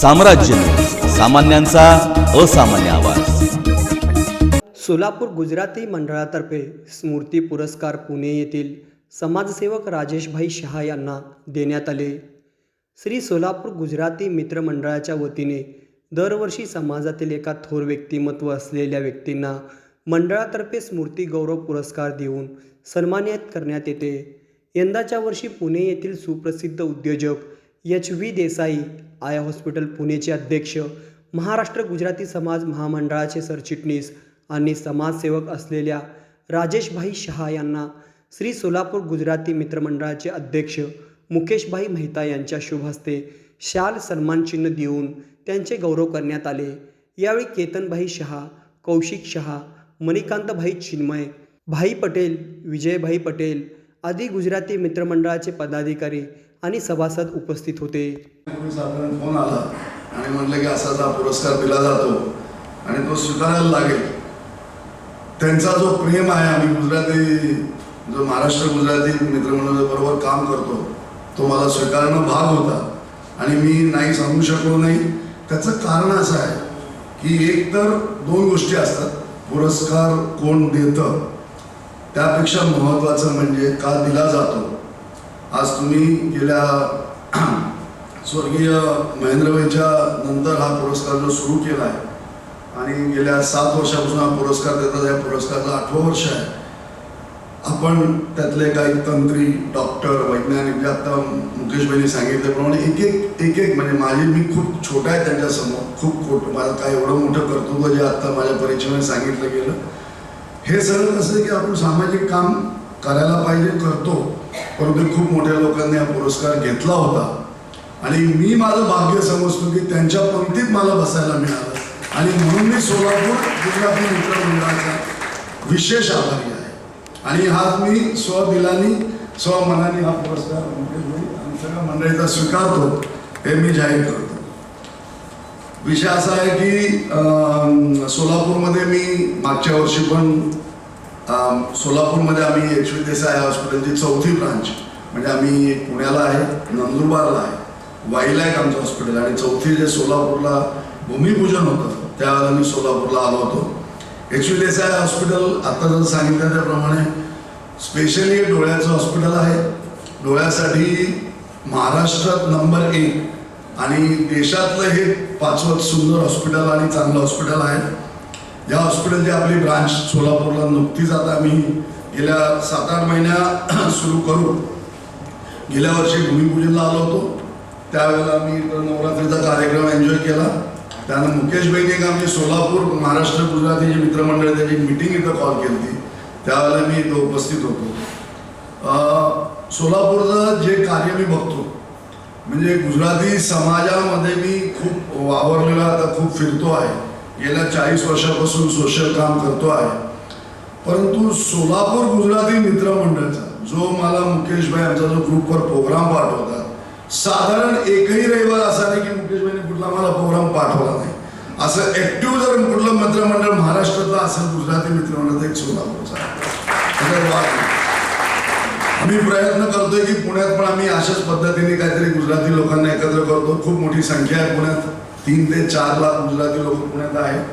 साम्राज्य सामान्यांचा असामान्य आवाज. सोलापूर गुजराती मंडळातर्फे स्मृती पुरस्कार पुणे येथील समाजसेवक राजेशभाई शहा यांना देण्यात आले. श्री सोलापूर गुजराती मित्रमंडळाच्या वतीने दरवर्षी समाजातील एका थोर व्यक्तिमत्व असलेल्या व्यक्तींना मंडळातर्फे स्मृती गौरव पुरस्कार देऊन सन्मानित करण्यात येते. यंदाच्या वर्षी पुणे येथील सुप्रसिद्ध उद्योजक एच व्ही देसाई आया हॉस्पिटल पुणेचे अध्यक्ष महाराष्ट्र गुजराती समाज महामंडळाचे सरचिटणीस आणि समाजसेवक असलेल्या राजेशभाई शहा यांना श्री सोलापूर गुजराती मित्रमंडळाचे अध्यक्ष मुकेशभाई मेहता यांच्या शुभ हस्ते शाल सन्मानचिन्ह देऊन त्यांचे गौरव करण्यात आले. यावेळी केतनभाई शहा कौशिक शहा मणिकांतभाई चिन्मय भाई पटेल विजयभाई पटेल आदी गुजराती मित्रमंडळाचे पदाधिकारी आणि सभासद उपस्थित होते. साधारण फोन आला आणि म्हटलं की असा हा पुरस्कार दिला जातो आणि तो स्वीकारायला लागेल. त्यांचा जो प्रेम आहे आम्ही गुजराती जो महाराष्ट्र गुजराती मित्रमंडळ बरोबर काम करतो तो मला स्वीकारणं भाग होता. आणि मी नाही सांगू शकलो नाही. त्याचं कारण असं आहे की एक तर दोन गोष्टी असतात. पुरस्कार कोण देतं त्यापेक्षा महत्त्वाचं म्हणजे का दिला जातो आज तुम्ही गेल्या स्वर्गीय महेंद्रभाईच्या नंतर हा पुरस्कार जो सुरू केला आहे आणि गेल्या सात वर्षापासून हा पुरस्कार देतात या पुरस्कारला आठवं वर्ष आहे. आपण त्यातले काही तंत्री डॉक्टर वैज्ञानिक जे आता मुकेशभाईंनी सांगितल्याप्रमाणे एक एक एक एक म्हणजे माझे मी खूप छोटा आहे त्यांच्यासमोर खूप खोट माझं काय एवढं मोठं कर्तृत्व जे आत्ता माझ्या परिचयाने सांगितलं गेलं. हे सगळं कसं आहे की आपण सामाजिक काम करायला पाहिजे करतो. परंतु खूप मोठ्या लोकांनी हा पुरस्कार घेतला होता. आणि मी माझं भाग्य समजतो की त्यांच्या पंक्तीत मला बसायला मिळालं. आणि म्हणून मी सोलापूर जिल्ह्यातील मित्रमंडळाचा विशेष आभारी आहे. आणि हा मी स्वदिलानी स्वमनाने हा पुरस्कार आणि सगळ्या मंडळीचा स्वीकारतो हे मी जाहीर करतो. विषय असा आहे की सोलापूरमध्ये मी मागच्या वर्षी पण सोलापूरमध्ये आम्ही एच व्ही देसाई हॉस्पिटलची चौथी ब्रांच म्हणजे आम्ही पुण्याला आहे नंदुरबारला आहे. वाईला एक आमचं हॉस्पिटल आणि चौथी जे सोलापूरला भूमिपूजन होतं त्यावेळेला मी सोलापूरला आलो होतो. एच व्ही देसाई हॉस्पिटल आता जर सांगितलं त्याप्रमाणे स्पेशली डोळ्याचं हॉस्पिटल आहे. डोळ्यासाठी महाराष्ट्रात नंबर एक आणि देशातलं हे पाचवत सुंदर हॉस्पिटल आणि चांगलं हॉस्पिटल आहे. या हॉस्पिटलची आपली ब्रांच सोलापूरला नुकतीच आता आम्ही गेल्या सात आठ महिन्या सुरू करू गेल्या वर्षी भूमिपूजनला आलो होतो. त्यावेळेला मी नवरात्रीचा कार्यक्रम एन्जॉय केला. त्यानं मुकेशबाईने एक आमची सोलापूर महाराष्ट्र गुजराती जे मित्रमंडळ त्याची मीटिंग इथं कॉल केली होती. त्यावेळेला मी इथं उपस्थित होतो. सोलापूरचं जे कार्य मी बघतो म्हणजे गुजराती समाजामध्ये मी खूप वावरलेला आता खूप फिरतो आहे. गेल्या चाळीस वर्षापासून सोशल काम करतो आहे. परंतु सोलापूर गुजराती मित्रमंडळचा जो मला मुकेशभाई आमचा जो ग्रुपवर प्रोग्राम पाठवतात साधारण एकही रविवार असा नाही की मुकेशभाईने कुठला मला प्रोग्राम पाठवला नाही. असं ऍक्टिव्ह जर कुठलं मित्रमंडळ महाराष्ट्रातलं असेल गुजराती मित्रमंडळ एक सोलापूरचा. आम्ही प्रयत्न करतोय की पुण्यात पण आम्ही अशाच पद्धतीने काहीतरी गुजराती लोकांना एकत्र करतो. खूप मोठी संख्या आहे पुण्यात. तीन ते चार लाख गुजराती लोक पुण्यात आहेत.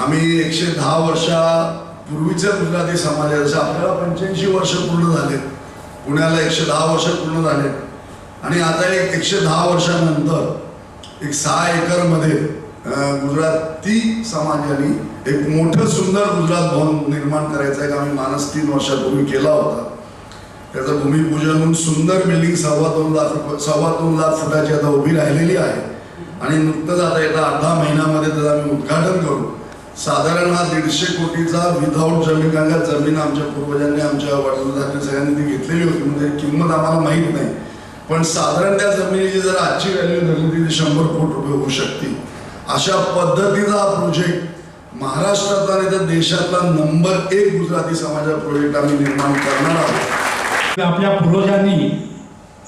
आम्ही एकशे दहा वर्षापूर्वीच्या गुजराती समाजाचे आपल्याला पंच्याऐंशी वर्ष पूर्ण झाले पुण्याला एकशे दहा वर्ष पूर्ण झाले. आणि आता एक एकशे दहा वर्षानंतर एक सहा एकरमध्ये गुजराती समाजाने एक मोठं सुंदर गुजरात भवन निर्माण करायचं आहे आम्ही मानस तीन वर्षापूर्वी केला होता. त्याचं भूमिपूजन होऊन सुंदर बिल्डिंग सव्वा दोन लाख रुपये सव्वा दोन लाख फुटाची आता उभी राहिलेली आहे. आणि नुकतंच आता येत्या अर्धा महिन्यामध्ये त्याचं आम्ही उद्घाटन करू. साधारण हा दीडशे कोटीचा विदाऊट जमीन कारण जमीन आमच्या पूर्वजांनी आमच्या वडिलांनी सगळ्यांनी ती घेतलेली होती. म्हणजे किंमत आम्हाला माहीत नाही. पण साधारण त्या जमिनीची जर आजची व्हॅल्यू धरली ती शंभर कोटी रुपये होऊ शकते. अशा पद्धतीचा हा प्रोजेक्ट महाराष्ट्रातला नाही तर देशातला नंबर एक गुजराती समाजा प्रोजेक्ट आम्ही निर्माण करणार आहोत. आपल्या पूर्वजांनी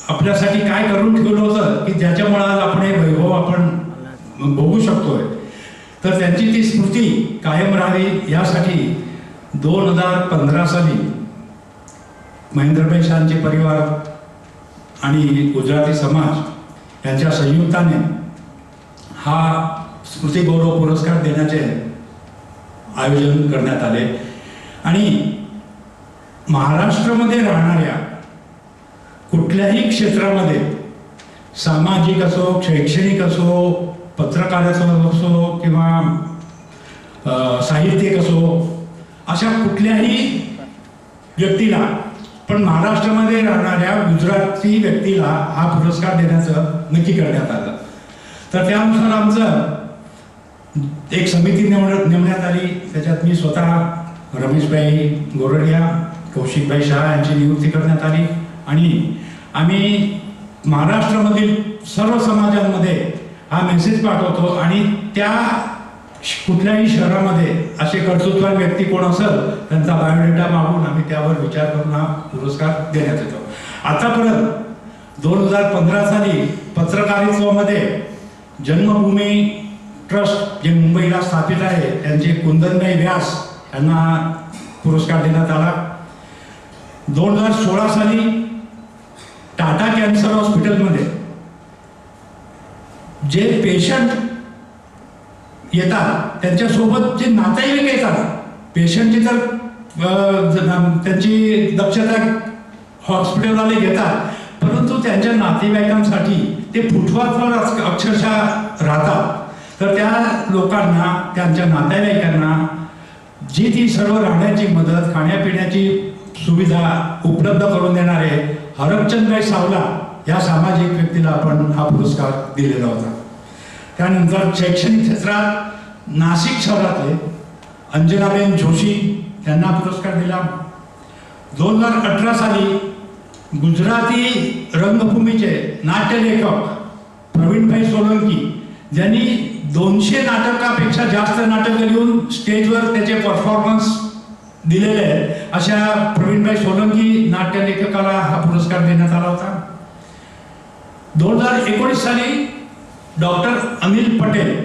आपल्यासाठी काय करून ठेवलं होतं की ज्याच्यामुळे आज आपण हे वैभव आपण बघू शकतोय. तर त्यांची ती स्मृती कायम राहावी यासाठी दोन हजार पंधरा साली महेंद्रभाई शांचे परिवार आणि गुजराती समाज यांच्या संयुक्ताने हा स्मृतिगौरव पुरस्कार देण्याचे आयोजन करण्यात आले. आणि महाराष्ट्रामध्ये राहणाऱ्या कुठल्याही क्षेत्रामध्ये सामाजिक असो शैक्षणिक असो पत्रकाराचं असो किंवा साहित्यिक असो अशा कुठल्याही व्यक्तीला पण महाराष्ट्रामध्ये राहणाऱ्या गुजराती व्यक्तीला हा पुरस्कार देण्याचं नक्की करण्यात आलं. तर त्यानुसार आमचं एक समिती नेमण्यात नेमण्यात आली. त्याच्यात मी स्वतः रमेशभाई गोरडिया कौशिकभाई शहा यांची नियुक्ती करण्यात आली. आणि आम्ही महाराष्ट्रामधील सर्व समाजांमध्ये हा मेसेज पाठवतो आणि त्या कुठल्याही शहरामध्ये असे कर्तृत्वान व्यक्ती कोण असेल त्यांचा बायोडेटा मागून आम्ही त्यावर विचार करून हा पुरस्कार देण्यात येतो. आतापर्यंत दोन हजार पंधरा साली पत्रकारित्वामध्ये जन्मभूमी ट्रस्ट जे मुंबईला स्थापित आहे त्यांचे कुंदनबाई व्यास यांना पुरस्कार देण्यात आला. दोन हजार सोळा साली टाटा कॅन्सर हॉस्पिटलमध्ये. जे पेशंट येतात त्यांच्यासोबत जे नातेवाईक येतात पेशंटची जर त्यांची दक्षता हॉस्पिटलवाले घेतात परंतु त्यांच्या नातेवाईकांसाठी ते फुटवातवर अक्षरशः राहतात. तर त्या लोकांना त्यांच्या नातेवाईकांना जी ती सर्व राहण्याची मदत खाण्यापिण्याची सुविधा उपलब्ध करून देणारे हरपचंदभाई सावला या सामाजिक व्यक्तीला आपण हा पुरस्कार दिलेला होता. त्यानंतर शैक्षणिक क्षेत्रात नाशिक शहरातले अंजनाबेन जोशी यांना पुरस्कार दिला. दोन हजार अठरा साली गुजराती रंगभूमीचे नाट्यलेखक प्रवीणभाई सोलंकी ज्यांनी दोनशे नाटकापेक्षा जास्त नाटकं लिहून स्टेजवर त्याचे परफॉर्मन्स दिलेले आहेत. अशा प्रवीणभाई सोलंकी नाट्यलेखकाला हा पुरस्कार देण्यात आला होता. दोन हजार एकोणीस साली डॉक्टर अनिल पटेल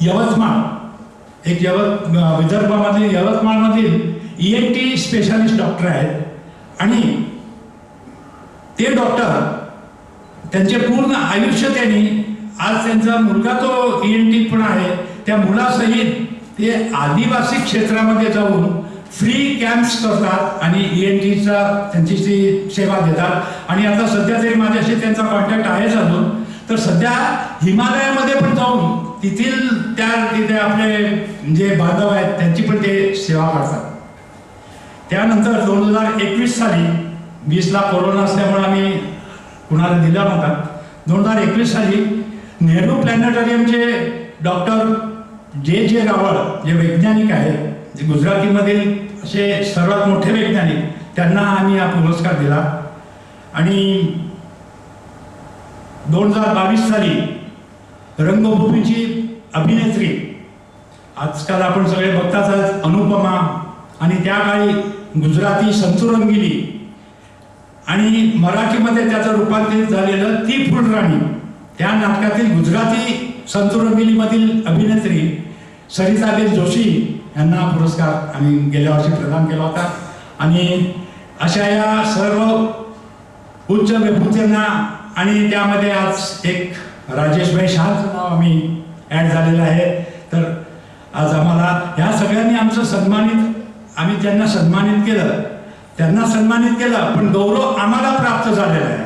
यवतमाळ एक यवत विदर्भामधील यवतमाळमधील E N T specialist doctor आहेत. आणि ते डॉक्टर त्यांचे पूर्ण आयुष्य त्यांनी आज त्यांचा मुलगा तो ई एन टी पण आहे. त्या मुलासहित ते आदिवासी क्षेत्रामध्ये जाऊन फ्री कॅम्प्स करतात आणि ई एन टीचा त्यांची ती सेवा देतात. आणि आता सध्या तरी माझ्याशी त्यांचा कॉन्टॅक्ट आहेच अजून. तर सध्या हिमालयामध्ये पण जाऊन तेथील त्या तिथे आपले जे बांधव आहेत त्यांची पण ते सेवा करतात. त्यानंतर दोन हजार एकवीस साली वीसला कोरोना असल्यामुळे आम्ही कुणाला दिला नव्हता. दोन हजार एकवीस साली नेहरू प्लॅनेटोरियमचे डॉक्टर जे जे रावळ जे वैज्ञानिक आहेत जे गुजरातीमधील असे सर्वात मोठे वैज्ञानिक त्यांना आम्ही हा पुरस्कार दिला. आणि दोन हजार बावीस साली रंगभूमीची अभिनेत्री आजकाल आपण सगळे बघताच आहात, अनुपमा आणि त्या काळी गुजराती संतू रंगिली आणि मराठीमध्ये त्याचं रूपांतरित झालेलं ती फुलराणी त्या नाटकातील गुजराती संतू रंगिलीमधील अभिनेत्री सरिताबेन जोशी यांना पुरस्कार आम्ही गेल्या वर्षी प्रदान केला होता. आणि अशा या सर्व उच्च विभूतींना आणि त्यामध्ये आज एक राजेशभाई शहाचं नाव आम्ही ॲड झालेलं आहे. तर आज आम्हाला ह्या सगळ्यांनी आमचं सन्मानित आम्ही ज्यांना सन्मानित केलं त्यांना सन्मानित केलं पण गौरव आम्हाला प्राप्त झालेला आहे.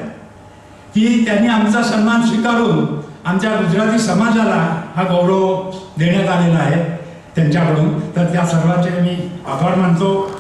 की त्यांनी आमचा सन्मान स्वीकारून आमच्या गुजराती समाजाला हा गौरव देण्यात आलेला आहे त्यांच्याकडून. तर त्या सर्वांचे मी आभार मानतो.